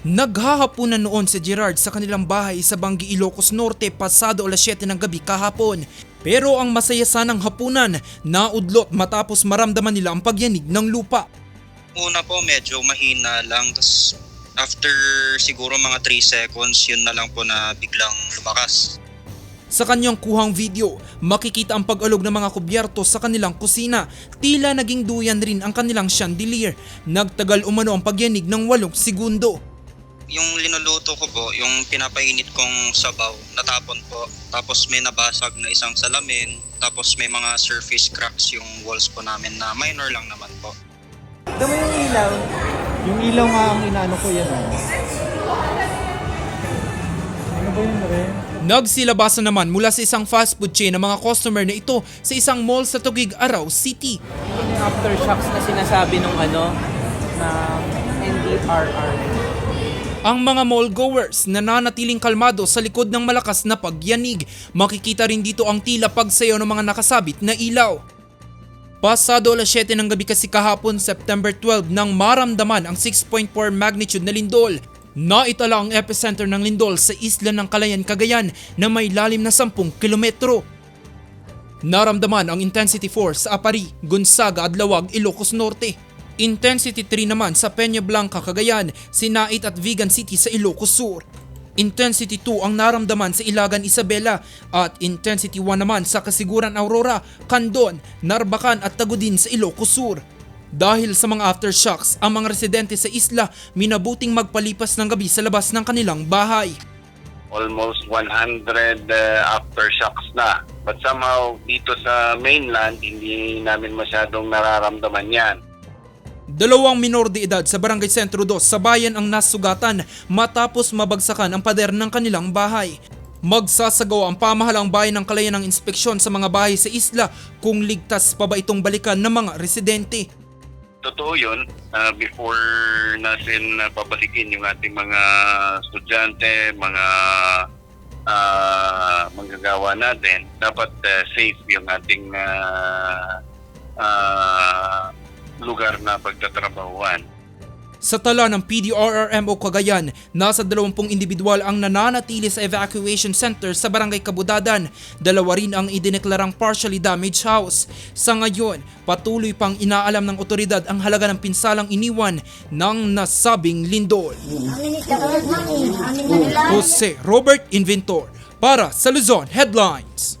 Naghahaponan noon si Gerard sa kanilang bahay sa Banggi, Ilocos Norte pasado alas 7 ng gabi kahapon. Pero ang masaya sanang hapunan, naudlot matapos maramdaman nila ang pagyanig ng lupa. Una po medyo mahina lang tapos after siguro mga 3 seconds yun na lang po na biglang lumakas. Sa kanyang kuhang video, makikita ang pag-alog ng mga kubyerto sa kanilang kusina. Tila naging duyan rin ang kanilang chandelier. Nagtagal umano ang pagyanig ng 8 segundo. Yung linuluto ko po, yung pinapainit kong sabaw, natapon po. Tapos may nabasag na isang salamin. Tapos may mga surface cracks yung walls po namin na minor lang naman po. Ito mo yung ilaw. Yung ilaw nga ang inaano ko yan. ah. Ano ba yun, Ren? Nagsilabasan naman mula sa isang fast food chain ng mga customer na ito sa isang mall sa Tugig, Araw City. Yun yung aftershocks na sinasabi nung ano, na NDRR. Ang mga mall goers nananatiling kalmado sa likod ng malakas na pagyanig. Makikita rin dito ang tila pagsayaw ng mga nakasabit na ilaw. Pasado alas 7 ng gabi kasi kahapon September 12 nang maramdaman ang 6.4 magnitude na lindol. Naitala ang epicenter ng lindol sa isla ng Calayan, Cagayan na may lalim na 10 kilometro. Naramdaman ang intensity 4 sa Apari, Gonzaga, Adlawag, Ilocos Norte. Intensity 3 naman sa Peña Blanca, Cagayan, Sinait at Vigan City sa Ilocos Sur. Intensity 2 ang naramdaman sa Ilagan, Isabela at Intensity 1 naman sa Kasiguran, Aurora, Candon, Narbacan at Tagudin sa Ilocos Sur. Dahil sa mga aftershocks, ang mga residente sa isla minabuting magpalipas ng gabi sa labas ng kanilang bahay. almost 100 uh, aftershocks na. But somehow dito sa mainland, hindi namin masyadong nararamdaman yan. Dalawang minor de edad sa Barangay Sentro 2 sa bayan ang nasugatan matapos mabagsakan ang pader ng kanilang bahay. Magsasagawa ang pamahalang bayan ng kalayan ng inspeksyon sa mga bahay sa isla kung ligtas pa ba itong balikan ng mga residente. Totoo yun, uh, before natin uh, pabalikin yung ating mga estudyante, mga uh, manggagawa natin, dapat uh, safe yung ating uh, uh, lugar na pagtatrabahuan. Sa tala ng PDRRMO Cagayan, nasa 20 individual ang nananatili sa evacuation center sa Barangay Kabudadan. Dalawa rin ang idineklarang partially damaged house. Sa ngayon, patuloy pang inaalam ng otoridad ang halaga ng pinsalang iniwan ng nasabing lindol. Jose Robert Inventor para sa Luzon Headlines.